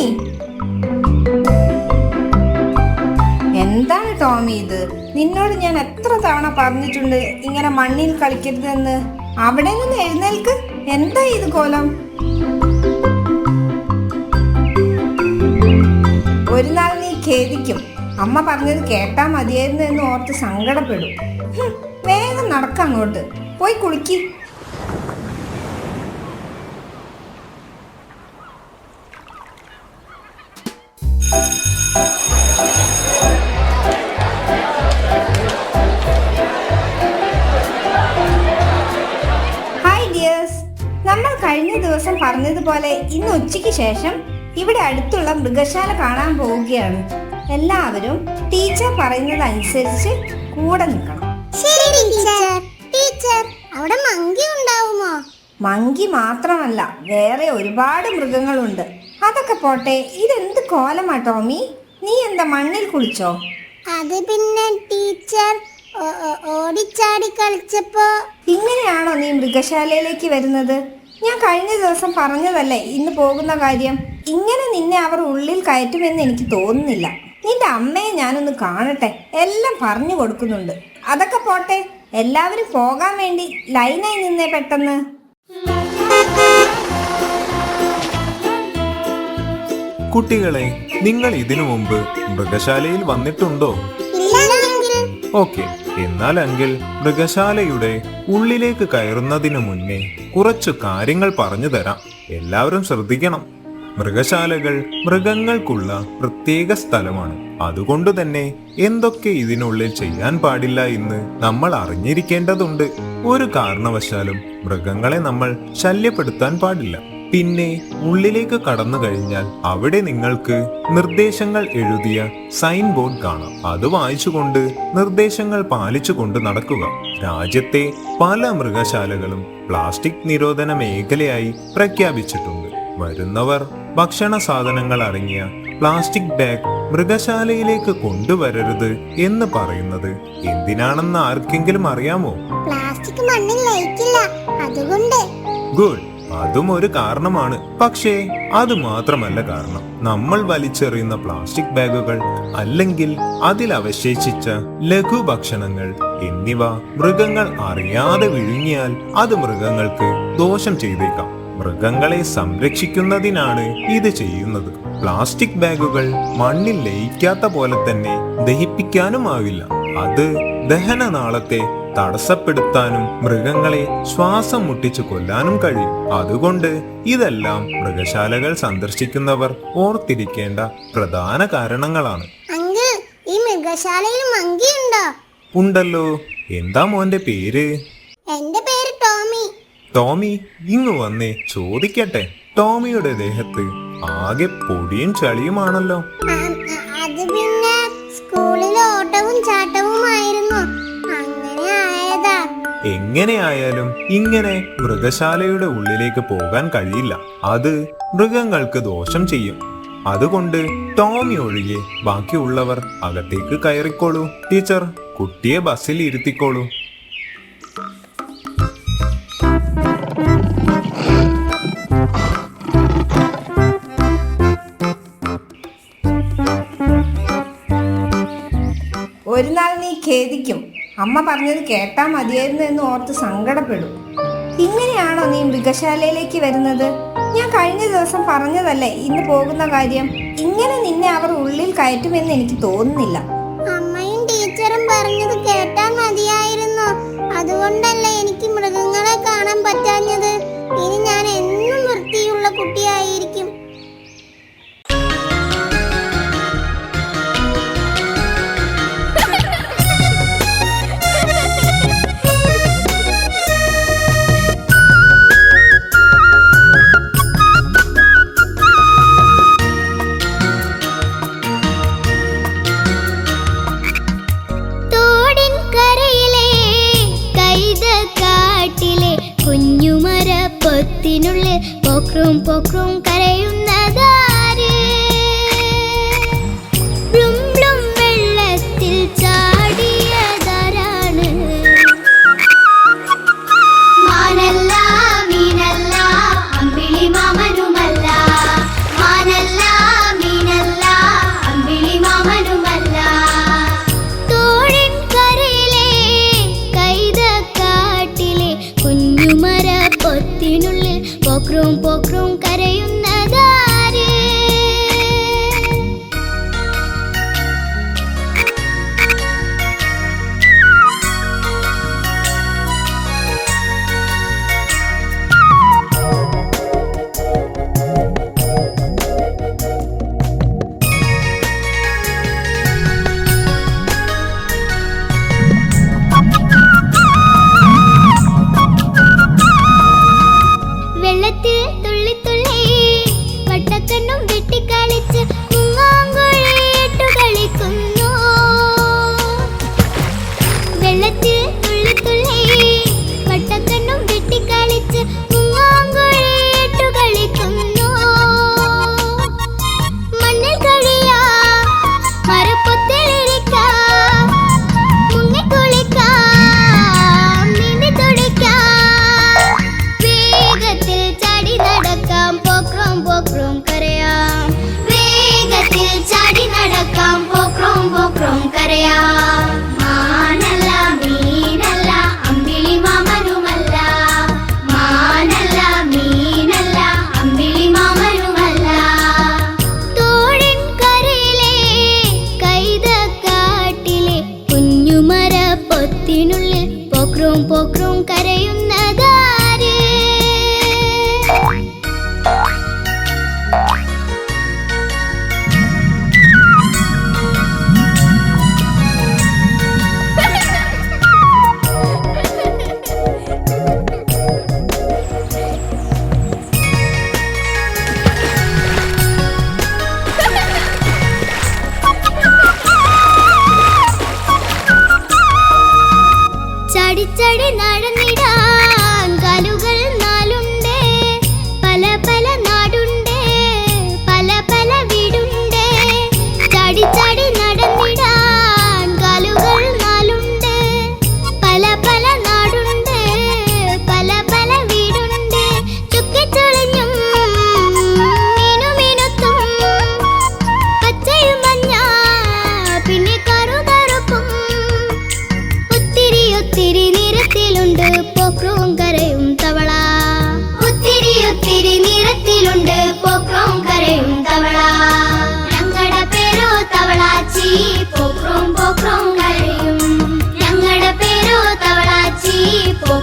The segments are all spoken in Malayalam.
ടോമി? എന്താണ് ടോമി ഇത്? നിന്നോട് ഞാൻ എത്ര തവണ പറഞ്ഞിട്ടുണ്ട് ഇങ്ങനെ മണ്ണിൽ കളിക്കരുതെന്ന്. അവിടെ നിന്ന് എഴുന്നേൽക്ക്. എന്താ ഇത് കോലം? ഒരു നാൾ നീ ഖേദിക്കും. അമ്മ പറഞ്ഞത് കേട്ടാ മതിയായിരുന്നു എന്ന് ഓർത്ത് സങ്കടപ്പെടും. വേഗം നടക്കാം അങ്ങോട്ട്. പോയി കുളിക്ക്. പറഞ്ഞതുപോലെ ഇന്ന് ഉച്ചയ്ക്ക് ശേഷം ഇവിടെ അടുത്തുള്ള മൃഗശാല കാണാൻ പോവുകയാണ്. എല്ലാവരും ടീച്ചർ പറയുന്നത് അനുസരിച്ച് കൂടെ നിൽക്കണം. ശരി ടീച്ചർ. ടീച്ചർ അവിടെ മങ്കി ഉണ്ടാവുമോ? മങ്കി മാത്രമല്ല വേറെ ഒരുപാട് മൃഗങ്ങളുണ്ട്. അതൊക്കെ പോട്ടെ ഇതെന്ത് കോലമാ ടോമി? നീ എന്താ മണ്ണിൽ കുളിച്ചോ? അത് പിന്നെ ടീച്ചർ ഓടിച്ചാടി കളിച്ചപ്പോ ഇങ്ങനെയാണോ നീ മൃഗശാലയിലേക്ക് വരുന്നത്? ഞാൻ കഴിഞ്ഞ ദിവസം പറഞ്ഞതല്ലേ ഇന്ന് പോകുന്ന കാര്യം? ഇങ്ങനെ നിന്നെ അവർ ഉള്ളിൽ കയറ്റുമെന്ന് എനിക്ക് തോന്നുന്നില്ല. നിന്റെ അമ്മയെ ഞാനൊന്ന് കാണട്ടെ എല്ലാം പറഞ്ഞു കൊടുക്കുന്നുണ്ട്. അതൊക്കെ പോട്ടെ എല്ലാവരും പോകാൻ വേണ്ടി ലൈനായി നിന്നേ പെട്ടെന്ന്. കുട്ടികളെ നിങ്ങൾ ഇതിനു മുമ്പ് മൃഗശാലയിൽ വന്നിട്ടുണ്ടോ? ഇല്ലെങ്കിൽ ഓക്കെ. എന്നാൽ എങ്കിൽ മൃഗശാലയുടെ ഉള്ളിലേക്ക് കയറുന്നതിനു മുന്നേ കുറച്ചു കാര്യങ്ങൾ പറഞ്ഞു തരാം. എല്ലാവരും ശ്രദ്ധിക്കണം. മൃഗശാലകൾ മൃഗങ്ങൾക്കുള്ള പ്രത്യേക സ്ഥലമാണ്. അതുകൊണ്ട് തന്നെ എന്തൊക്കെ ഇതിനുള്ളിൽ ചെയ്യാൻ പാടില്ല എന്ന് നമ്മൾ അറിഞ്ഞിരിക്കേണ്ടതുണ്ട്. ഒരു കാരണവശാലും മൃഗങ്ങളെ നമ്മൾ ശല്യപ്പെടുത്താൻ പാടില്ല. പിന്നെ ഉള്ളിലേക്ക് കടന്നു കഴിഞ്ഞാൽ അവിടെ നിങ്ങൾക്ക് നിർദ്ദേശങ്ങൾ എഴുതിയ സൈൻ ബോർഡ് കാണാം. അത് വായിച്ചുകൊണ്ട് നിർദ്ദേശങ്ങൾ പാലിച്ചുകൊണ്ട് നടക്കുക. രാജ്യത്തെ പല മൃഗശാലകളും പ്ലാസ്റ്റിക് നിരോധന മേഖലയായി പ്രഖ്യാപിച്ചിട്ടുണ്ട്. വരുന്നവർ ഭക്ഷണ സാധനങ്ങൾ അടങ്ങിയ പ്ലാസ്റ്റിക് ബാഗ് മൃഗശാലയിലേക്ക് കൊണ്ടുവരരുത് എന്ന് പറയുന്നത് എന്തിനാണെന്ന് ആർക്കെങ്കിലും അറിയാമോ? പ്ലാസ്റ്റിക് മണ്ണിൽ ലയിക്കില്ല. അതുകൊണ്ട് ഗുഡ്. അതും ഒരു കാരണമാണ്. പക്ഷേ അത് മാത്രമല്ല കാരണം. നമ്മൾ വലിച്ചെറിയുന്ന പ്ലാസ്റ്റിക് ബാഗുകൾ അല്ലെങ്കിൽ അതിൽ അവശേഷിച്ച ലഘുഭക്ഷണങ്ങൾ എന്നിവ മൃഗങ്ങൾ അറിയാതെ വിഴുങ്ങിയാൽ അത് മൃഗങ്ങൾക്ക് ദോഷം ചെയ്തേക്കാം. മൃഗങ്ങളെ സംരക്ഷിക്കുന്നതിനാണ് ഇത് ചെയ്യുന്നത്. പ്ലാസ്റ്റിക് ബാഗുകൾ മണ്ണിൽ ലയിക്കാത്ത പോലെ തന്നെ ദഹിപ്പിക്കാനുമാവില്ല. അത് ദഹനനാളത്തെ തടസ്സപ്പെടുത്താനും മൃഗങ്ങളെ ശ്വാസം മുട്ടിച്ചു കൊല്ലാനും കഴിയും. അതുകൊണ്ട് ഇതെല്ലാം മൃഗശാലകൾ സന്ദർശിക്കുന്നവർ ഓർത്തിരിക്കേണ്ട പ്രധാന കാരണങ്ങളാണ്. ഈ മൃഗശാലയിൽ മങ്കി ഉണ്ടോ? ഉണ്ടല്ലോ. എന്താ മോന്റെ പേര്? എന്റെ പേര് ടോമി. ടോമി ഇങ്ങു വന്നേ ചോദിക്കട്ടെ. ടോമിയുടെ ദേഹത്ത് ആകെ പൊടിയും ചളിയുമാണല്ലോ. അത് പിന്നെ സ്കൂളിൽ ഓട്ടവും ആയതാ എങ്ങനെയായാലും ഇങ്ങനെ മൃഗശാലയുടെ ഉള്ളിലേക്ക് പോകാൻ കഴിയില്ല. അത് മൃഗങ്ങൾക്ക് ദോഷം ചെയ്യും. അതുകൊണ്ട് ടോമി ഒഴികെ ബാക്കിയുള്ളവർ അകത്തേക്ക് കയറിക്കോളൂ. ടീച്ചർ കുട്ടിയെ ബസ്സിൽ ഇരുത്തിക്കോളൂ. ഒരു നാൾ നീ ഖേദിക്കും. അമ്മ പറഞ്ഞത് കേട്ടാ മതിയായിരുന്നു എന്ന് ഓർത്ത് സങ്കടപ്പെടും. ഇങ്ങനെയാണോ നീ മൃഗശാലയിലേക്ക് വരുന്നത്? ഞാൻ കഴിഞ്ഞ ദിവസം പറഞ്ഞതല്ലേ ഇന്ന് പോകുന്ന കാര്യം? ഇങ്ങനെ നിന്നെ അവർ ഉള്ളിൽ കയറ്റുമെന്ന് എനിക്ക് തോന്നുന്നില്ല. അമ്മയും ടീച്ചറും പറഞ്ഞത് കേട്ടാ മതിയായിരുന്നു. അതുകൊണ്ടല്ലേ পক্রম পক্রম করে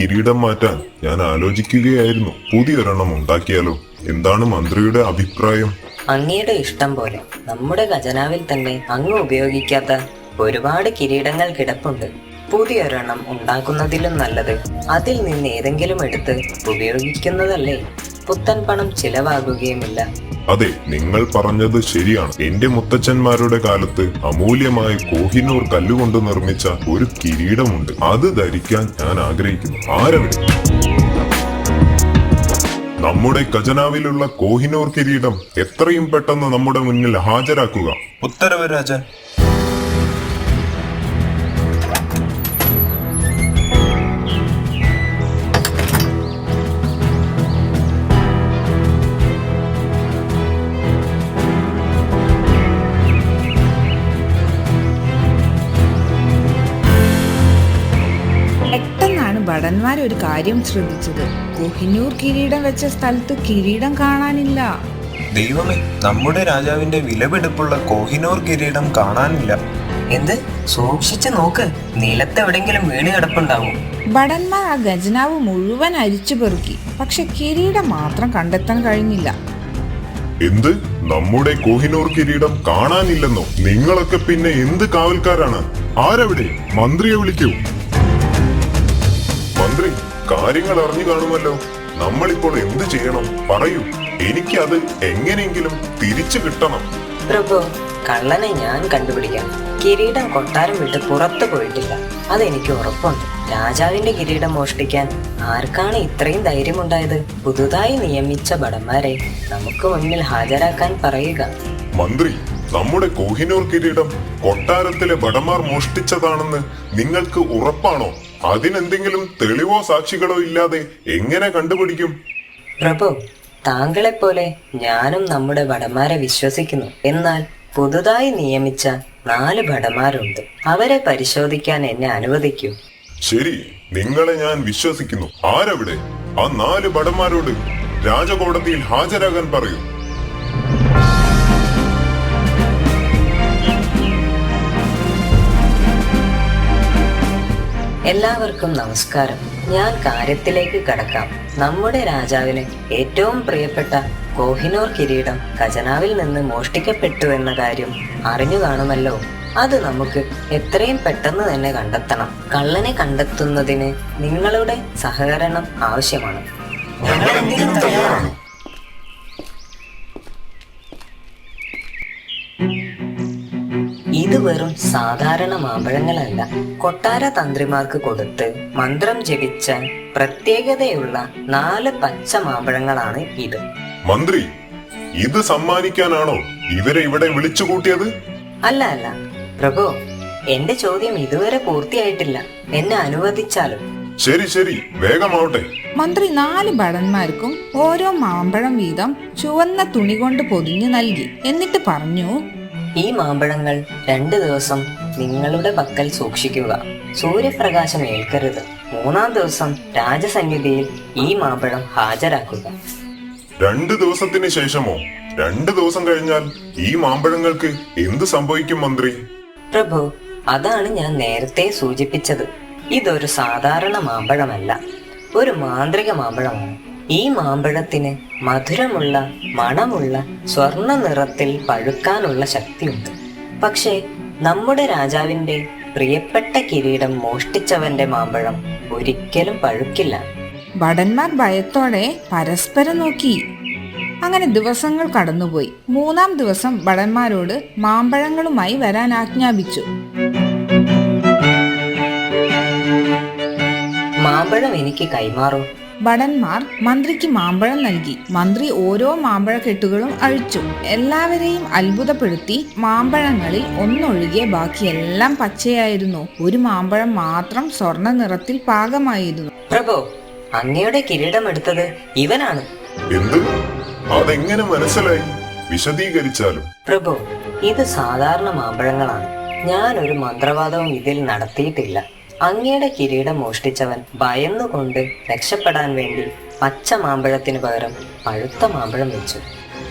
കിരീടം മാറ്റാൻ ഞാൻ ആലോചിക്കുകയായിരുന്നു. പുതിയൊരെണ്ണം ഉണ്ടാക്കിയാലോ? എന്താണ് മന്ത്രിയുടെ അഭിപ്രായം? അങ്ങയുടെ ഇഷ്ടം പോലെ നമ്മുടെ ഖജനാവിൽ തന്നെ അങ്ങ് ഉപയോഗിക്കാത്ത ഒരുപാട് കിരീടങ്ങൾ കിടപ്പുണ്ട്. പുതിയൊരെണ്ണം ഉണ്ടാക്കുന്നതിലും നല്ലത് അതിൽ നിന്ന് ഏതെങ്കിലും എടുത്ത് ഉപയോഗിക്കുന്നതല്ലേ? പുത്തൻ പണം ചിലവാകുകയുമില്ല. അതെ നിങ്ങൾ പറഞ്ഞത് ശരിയാണ്. എന്റെ മുത്തച്ഛന്മാരുടെ കാലത്ത് അമൂല്യമായ കോഹിനൂർ കല്ലുകൊണ്ട് നിർമ്മിച്ച ഒരു കിരീടമുണ്ട്. അത് ധരിക്കാൻ ഞാൻ ആഗ്രഹിക്കുന്നു. ആരവിടെ? നമ്മുടെ ഖജനാവിലുള്ള കോഹിനൂർ കിരീടം എത്രയും പെട്ടെന്ന് നമ്മുടെ മുന്നിൽ ഹാജരാക്കുക. ഉത്തരവ് രാജൻ ഒരു കാര്യം ശ്രദ്ധിച്ചത്. കൊഹിനൂർ കിരീടം വെച്ച സ്ഥലത്ത് കിരീടം കാണാനില്ല. ദൈവമേ നമ്മുടെ രാജാവിന്റെ വിലപിടിപ്പുള്ള കോഹിനൂർ കിരീടം കാണാനില്ല. എന്ത്? സൂക്ഷിച്ചു നോക്ക്. നിലത്തെവിടെങ്കിലും വീണ് കിടപ്പുണ്ടാവും. ഭടന്മാർ ആ ഖജനാവ് മുഴുവൻ അരിച്ചു പെറുക്കി. പക്ഷെ കിരീടം മാത്രം കണ്ടെത്താൻ കഴിഞ്ഞില്ല. എന്ത്? നമ്മുടെ കോഹിനൂർ കിരീടം കാണാനില്ലെന്നോ? നിങ്ങളൊക്കെ പിന്നെ എന്ത് കാവൽക്കാരാണ്? ആരവിടെ? മന്ത്രിയെ വിളിക്കൂ. കാര്യങ്ങൾ അറിഞ്ഞു കാണുമല്ലോ. നമ്മളിപ്പോൾ എന്ത് ചെയ്യണം? പറയൂ. എനിക്ക് അത് എങ്ങനെയെങ്കിലും തിരിച്ചു കിട്ടണം. പ്രഭു കള്ളനെ ഞാൻ കണ്ടുപിടിക്കാം. കിരീടം കൊട്ടാരം വിട്ട് പുറത്തു പോയിട്ടില്ല. അതെനിക്ക് ഉറപ്പുണ്ട്. രാജാവിന്റെ കിരീടം മോഷ്ടിക്കാൻ ആർക്കാണ് ഇത്രയും ധൈര്യമുണ്ടായത്? പുതുതായി നിയമിച്ച ഭടന്മാരെ നമുക്ക് മുന്നിൽ ഹാജരാക്കാൻ പറയുക. മന്ത്രി നമ്മുടെ കോഹിനൂർ കിരീടം കൊട്ടാരത്തിലെ ഭടന്മാർ മോഷ്ടിച്ചതാണെന്ന് നിങ്ങൾക്ക് ഉറപ്പാണോ? അതിനെന്തെങ്കിലും തെളിവോ സാക്ഷികളോ ഇല്ലാതെ എങ്ങനെ കണ്ടുപിടിക്കും? പ്രഭു താങ്കളെ പോലെ ഞാനും നമ്മുടെ ഭടന്മാരെ വിശ്വസിക്കുന്നു. എന്നാൽ പുതുതായി നിയമിച്ച നാല് ഭടന്മാരുണ്ട്. അവരെ പരിശോധിക്കാൻ എന്നെ അനുവദിക്കൂ. ശരി നിങ്ങളെ ഞാൻ വിശ്വസിക്കുന്നു. ആരവിടെ? ആ നാല് ഭടന്മാരോട് രാജകോടതിയിൽ ഹാജരാകാൻ പറയൂ. എല്ലാവർക്കും നമസ്കാരം. ഞാൻ കാര്യത്തിലേക്ക് കടക്കാം. നമ്മുടെ രാജാവിന് ഏറ്റവും പ്രിയപ്പെട്ട കോഹിനൂർ കിരീടം ഖജനാവിൽ നിന്ന് മോഷ്ടിക്കപ്പെട്ടു എന്ന കാര്യം അറിഞ്ഞു കാണുമല്ലോ. അത് നമുക്ക് എത്രയും പെട്ടെന്ന് തന്നെ കണ്ടെത്തണം. കള്ളനെ കണ്ടെത്തുന്നതിന് നിങ്ങളുടെ സഹകരണം ആവശ്യമാണ്. ഇത് വെറും സാധാരണ മാമ്പഴങ്ങളല്ല. കൊട്ടാര തന്ത്രിമാർക്ക് കൊടുത്ത് മന്ത്രം ജപിച്ച പ്രത്യേകതയുള്ള നാല് പച്ച മാമ്പഴങ്ങളാണ് ഇത്. മന്ത്രി ഇത് സമ്മാനിക്കാനാണോ ഇവരെ ഇവിടെ വിളിച്ചു കൂട്ടിയത്? അല്ല അല്ല. പ്രഭു എന്റെ ചോദ്യം ഇതുവരെ പൂർത്തിയായിട്ടില്ല. എന്നെ അനുവദിച്ചാലും. ശരി ശരി. വേഗമാവട്ടെ. മന്ത്രി നാല് ഭടന്മാർക്കും ഓരോ മാമ്പഴം വീതം ചുവന്ന തുണി കൊണ്ട് പൊതിഞ്ഞു നൽകി. എന്നിട്ട് പറഞ്ഞു ഈ മാമ്പഴങ്ങൾ രണ്ട് ദിവസം നിങ്ങളുടെ പക്കൽ സൂക്ഷിക്കുക. സൂര്യപ്രകാശം ഏൽക്കരുത്. മൂന്നാം ദിവസം രാജസന്നിധിയിൽ ഈ മാമ്പഴം ഹാജരാക്കുക. രണ്ട് ദിവസത്തിന് ശേഷമോ? രണ്ട് ദിവസം കഴിഞ്ഞാൽ ഈ മാമ്പഴങ്ങൾക്ക് എന്ത് സംഭവിക്കും മന്ത്രി? പ്രഭു അതാണ് ഞാൻ നേരത്തെ സൂചിപ്പിച്ചത്. ഇതൊരു സാധാരണ മാമ്പഴമല്ല. ഒരു മാന്ത്രിക മാമ്പഴമാണ്. ഈ മാമ്പഴത്തിന് മധുരമുള്ള മണമുള്ള സ്വർണ നിറത്തിൽ പഴുക്കാനുള്ള ശക്തിയുണ്ട്. പക്ഷേ നമ്മുടെ രാജാവിന്റെ പ്രിയപ്പെട്ട കിരീടം മോഷ്ടിച്ചവന്റെ മാമ്പഴം ഒരിക്കലും പഴുക്കില്ല. ഭടന്മാർ ഭയത്തോടെ പരസ്പരം നോക്കി. അങ്ങനെ ദിവസങ്ങൾ കടന്നുപോയി. മൂന്നാം ദിവസം ഭടന്മാരോട് മാമ്പഴങ്ങളുമായി വരാൻ ആജ്ഞാപിച്ചു. മാമ്പഴം എനിക്ക് കൈമാറൂ. ഭടന്മാർ മന്ത്രിക്ക് മാമ്പഴം നൽകി. മന്ത്രി ഓരോ മാമ്പഴക്കെട്ടുകളും അഴിച്ചു. എല്ലാവരെയും അത്ഭുതപ്പെടുത്തി മാമ്പഴങ്ങളിൽ ഒന്നൊഴികെ ബാക്കിയെല്ലാം പച്ചയായിരുന്നു. ഒരു മാമ്പഴം മാത്രം സ്വർണ നിറത്തിൽ പാകമായിരുന്നു. പ്രഭു അങ്ങയുടെ കിരീടം എടുത്തത് ഇവനാണ്. എന്ത്? അതെങ്ങനെ മനസ്സിലായി? വിശദീകരിച്ചാലും? പ്രഭു ഇത് സാധാരണ മാമ്പഴങ്ങളാണ്. ഞാൻ ഒരു മന്ത്രവാദവും ഇതിൽ നടത്തിയിട്ടില്ല. അങ്ങയുടെ കിരീടം മോഷ്ടിച്ചവൻ ഭയന്നുകൊണ്ട് രക്ഷപ്പെടാൻ വേണ്ടി പച്ച മാമ്പഴത്തിന് പകരം പഴുത്ത മാമ്പഴം വെച്ചു.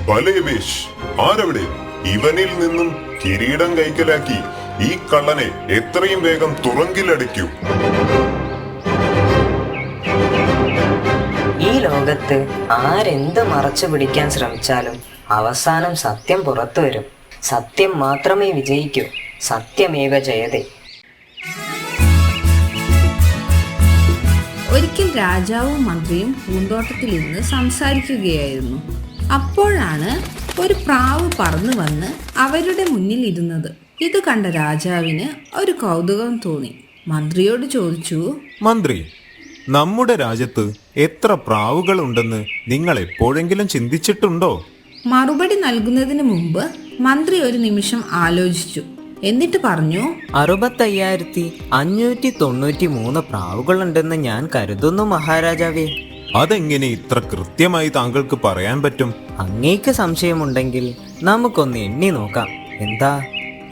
ബലേബേഷ് ആരവിടെ? ഇവനിൽ നിന്നും കിരീടം കൈക്കലാക്കി ഈ കള്ളനെ എത്രയും വേഗം തുറങ്കിലടിക്കൂ. ഈ ലോകത്ത് ആരെന്ത് മറച്ചു പിടിക്കാൻ ശ്രമിച്ചാലും അവസാനം സത്യം പുറത്തു വരും. സത്യം മാത്രമേ വിജയിക്കൂ. സത്യമേവ ജയതേ. ഒരിക്കൽ രാജാവും മന്ത്രിയും പൂന്തോട്ടത്തിൽ ഇരുന്ന് സംസാരിക്കുകയായിരുന്നു. അപ്പോഴാണ് ഒരു പ്രാവ് പറന്നു വന്ന് അവരുടെ മുന്നിൽ ഇരുന്നത്. ഇത് കണ്ട രാജാവിന് ഒരു കൗതുകം തോന്നി. മന്ത്രിയോട് ചോദിച്ചു മന്ത്രി നമ്മുടെ രാജ്യത്ത് എത്ര പ്രാവുകൾ ഉണ്ടെന്ന് നിങ്ങൾ എപ്പോഴെങ്കിലും ചിന്തിച്ചിട്ടുണ്ടോ? മറുപടി നൽകുന്നതിന് മുമ്പ് മന്ത്രി ഒരു നിമിഷം ആലോചിച്ചു. എന്നിട്ട് പറഞ്ഞു അറുപത്തയ്യായിരത്തി അഞ്ഞൂറ്റി തൊണ്ണൂറ്റി മൂന്ന് പ്രാവുകളുണ്ടെന്ന് ഞാൻ കരുതുന്നു മഹാരാജാവേ. അതെങ്ങനെ ഇത്ര കൃത്യമായി താങ്കൾക്ക് പറയാൻ പറ്റും? അങ്ങേക്ക് സംശയമുണ്ടെങ്കിൽ നമുക്കൊന്ന് എണ്ണി നോക്കാം. എന്താ?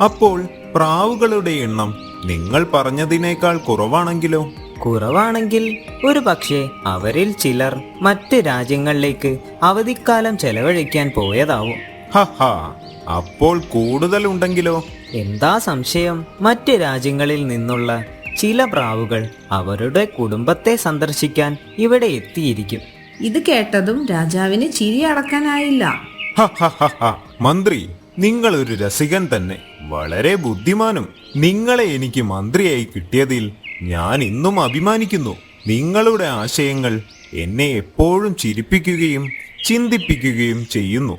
അപ്പോൾ പ്രാവുകളുടെ എണ്ണം നിങ്ങൾ പറഞ്ഞതിനേക്കാൾ കുറവാണെങ്കിലോ? കുറവാണെങ്കിൽ ഒരു പക്ഷേ അവരിൽ ചിലർ മറ്റ് രാജ്യങ്ങളിലേക്ക് അവധിക്കാലം ചെലവഴിക്കാൻ പോയതാവും. ഹഹാ അപ്പോൾ കൂടുതലുണ്ടെങ്കിലോ എന്താ സംശയം? മറ്റ് രാജ്യങ്ങളിൽ നിന്നുള്ള ചില പ്രാവുകൾ അവരുടെ കുടുംബത്തെ സന്ദർശിക്കാൻ ഇവിടെ എത്തിയിരിക്കും. ഇത് കേട്ടതും രാജാവിന് ചിരി അടക്കാനായില്ല. ഹഹഹഹ. മന്ത്രി നിങ്ങൾ ഒരു രസികൻ തന്നെ. വളരെ ബുദ്ധിമാനും. നിങ്ങളെ എനിക്ക് മന്ത്രിയായി കിട്ടിയതിൽ ഞാൻ ഇന്നും അഭിമാനിക്കുന്നു. നിങ്ങളുടെ ആശയങ്ങൾ എന്നെ എപ്പോഴും ചിരിപ്പിക്കുകയും ചിന്തിപ്പിക്കുകയും ചെയ്യുന്നു.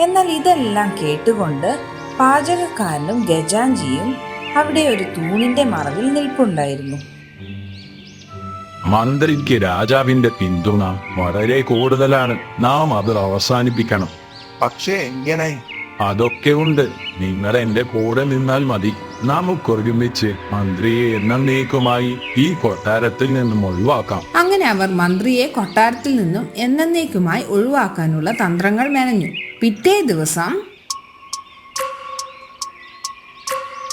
എന്നാൽ ഇതെല്ലാം കേട്ടുകൊണ്ട് പാചകക്കാരനും ഗജാഞ്ചിയും അവിടെ ഒരു തൂണിന്റെ മറവിൽ നിൽപ്പുണ്ടായിരുന്നു. മന്ത്രിക്ക് രാജാവിന്റെ പിന്തുണ വളരെ കൂടുതലാണ്. നാം അത് അവസാനിപ്പിക്കണം. പക്ഷേ എങ്ങനെ? അതൊക്കെ ഉണ്ട്. നിങ്ങൾ എന്റെ കൂടെ നിന്നാൽ മതി. നമുക്കൊരുമിച്ച് മന്ത്രിയെ എന്നേക്കുമായി ഈ കൊട്ടാരത്തിൽ നിന്നും ഒഴിവാക്കാം. അങ്ങനെ അവർ മന്ത്രിയെ കൊട്ടാരത്തിൽ നിന്നും എന്നേക്കുമായി ഒഴിവാക്കാനുള്ള തന്ത്രങ്ങൾ മെനഞ്ഞു. പിറ്റേ ദിവസം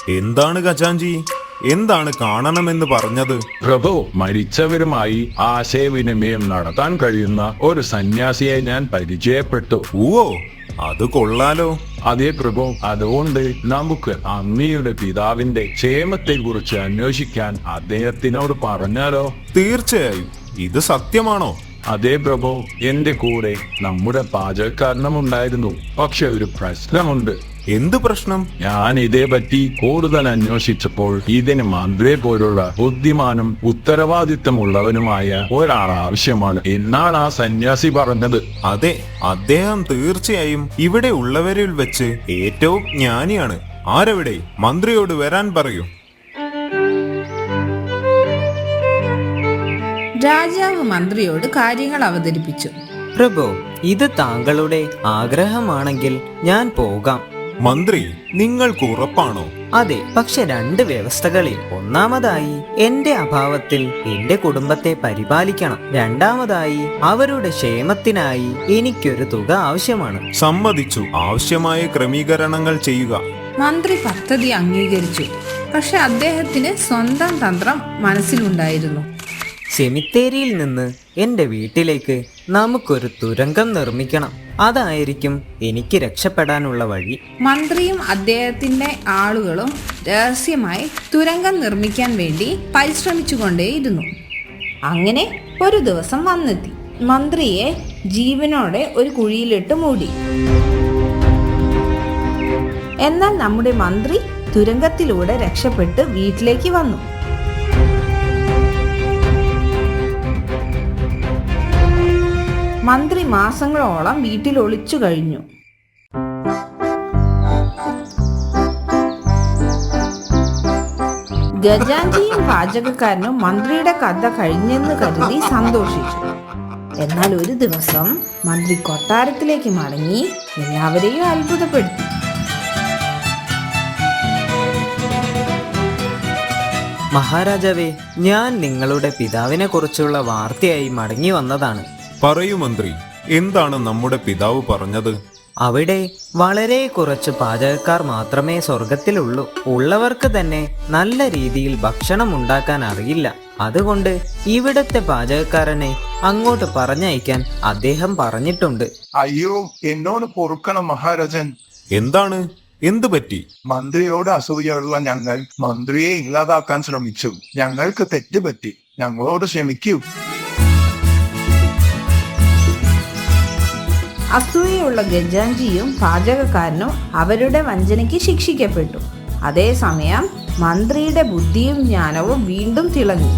എന്താണ് ഖജാൻജി? എന്താണ് കാണണമെന്ന് പറഞ്ഞത്? പ്രഭു മരിച്ചവരുമായി ആശയവിനിമയം നടത്താൻ കഴിയുന്ന ഒരു സന്യാസിയെ ഞാൻ പരിചയപ്പെട്ടു. ഓ അത് കൊള്ളാലോ. അതേ പ്രഭു അതുകൊണ്ട് നമുക്ക് അമ്മിയുടെ പിതാവിന്റെ ക്ഷേമത്തെ കുറിച്ച് അന്വേഷിക്കാൻ അദ്ദേഹത്തിനോട് പറഞ്ഞാലോ? തീർച്ചയായും ഇത് സത്യമാണോ? അതെ പ്രഭു എന്റെ കൂടെ നമ്മുടെ പാചകക്കാരനും ഉണ്ടായിരുന്നു പക്ഷെ ഒരു പ്രശ്നമുണ്ട്. എന്ത് പ്രശ്നം? ഞാൻ ഇതേ ഇതേപറ്റി കൂടുതൽ അന്വേഷിച്ചപ്പോൾ ഇതിന് മന്ത്രിയെ പോലുള്ള ബുദ്ധിമാനും ഉത്തരവാദിത്തമുള്ളവനുമായ ഒരാൾ ആവശ്യമാണ് എന്നാണ് ആ സന്യാസി പറഞ്ഞത്. അതെ അദ്ദേഹം തീർച്ചയായും ഇവിടെ ഉള്ളവരിൽ വെച്ച് ഏറ്റവും ജ്ഞാനിയാണ്. ആരവിടെ? മന്ത്രിയോട് വരാൻ പറയൂ. രാജാവ് മന്ത്രിയോട് കാര്യങ്ങൾ അവതരിപ്പിച്ചു. പ്രഭു ഇത് താങ്കളുടെ ആഗ്രഹമാണെങ്കിൽ ഞാൻ പോകാം. മന്ത്രി നിങ്ങൾക്ക് ഉറപ്പാണോ? അതെ പക്ഷെ രണ്ട് വ്യവസ്ഥകളിൽ. ഒന്നാമതായി എന്റെ അഭാവത്തിൽ എന്റെ കുടുംബത്തെ പരിപാലിക്കണം. രണ്ടാമതായി അവരുടെ ക്ഷേമത്തിനായി എനിക്കൊരു തുക ആവശ്യമാണ്. സമ്മതിച്ചു. ആവശ്യമായ ക്രമീകരണങ്ങൾ ചെയ്യുക. മന്ത്രി പദ്ധതി അംഗീകരിച്ചു. പക്ഷെ അദ്ദേഹത്തിന് സ്വന്തം തന്ത്രം മനസ്സിലുണ്ടായിരുന്നു. സെമിത്തേരിയിൽ നിന്ന് എന്റെ വീട്ടിലേക്ക് നമുക്കൊരു തുരങ്കം നിർമ്മിക്കണം. അതായിരിക്കും എനിക്ക് രക്ഷപ്പെടാനുള്ള വഴി. മന്ത്രിയും അദ്ദേഹത്തിന്റെ ആളുകളും രഹസ്യമായി തുരങ്കം നിർമ്മിക്കാൻ വേണ്ടി പരിശ്രമിച്ചുകൊണ്ടേയിരുന്നു. അങ്ങനെ ഒരു ദിവസം വന്നെത്തി. മന്ത്രിയെ ജീവനോടെ ഒരു കുഴിയിലിട്ട് മൂടി. എന്നാൽ നമ്മുടെ മന്ത്രി തുരങ്കത്തിലൂടെ രക്ഷപ്പെട്ട് വീട്ടിലേക്ക് വന്നു. മന്ത്രി മാസങ്ങളോളം വീട്ടിൽ ഒളിച്ചു കഴിഞ്ഞു. ഗജാഞ്ചിയും പാചകക്കാരനും മന്ത്രിയുടെ കഥ കഴിഞ്ഞെന്ന് കരുതി സന്തോഷിച്ചു. എന്നാൽ ഒരു ദിവസം മന്ത്രി കൊട്ടാരത്തിലേക്ക് മടങ്ങി എല്ലാവരെയും അത്ഭുതപ്പെടുത്തി. മഹാരാജാവേ ഞാൻ നിങ്ങളുടെ പിതാവിനെ കുറിച്ചുള്ള വാർത്തയായി മടങ്ങി വന്നതാണ്. പറയൂ മന്ത്രി എന്താണ് നമ്മുടെ പിതാവ് പറഞ്ഞത്? അവിടെ വളരെ കുറച്ച് പാചകക്കാർ മാത്രമേ സ്വർഗത്തിലുള്ളൂ ഉള്ളവർക്ക് തന്നെ നല്ല രീതിയിൽ ഭക്ഷണം ഉണ്ടാക്കാൻ അറിയില്ല. അതുകൊണ്ട് ഇവിടത്തെ പാചകക്കാരനെ അങ്ങോട്ട് പറഞ്ഞയക്കാൻ അദ്ദേഹം പറഞ്ഞിട്ടുണ്ട്. അയ്യോ എന്നോട് പൊറുക്കണം മഹാരാജൻ. എന്താണ്? എന്തു പറ്റി? മന്ത്രിയോട് അസൂയുള്ള ഞങ്ങൾ മന്ത്രിയെ ഇല്ലാതാക്കാൻ ശ്രമിച്ചു. ഞങ്ങൾക്ക് തെറ്റുപറ്റി ഞങ്ങളോട് ക്ഷമിക്കൂ. അസൂയുള്ള ഗജാഞ്ചിയും പാചകക്കാരനും അവരുടെ വഞ്ചനയ്ക്ക് ശിക്ഷിക്കപ്പെട്ടു. അതേസമയം മന്ത്രിയുടെ ബുദ്ധിയും ജ്ഞാനവും വീണ്ടും തിളങ്ങി.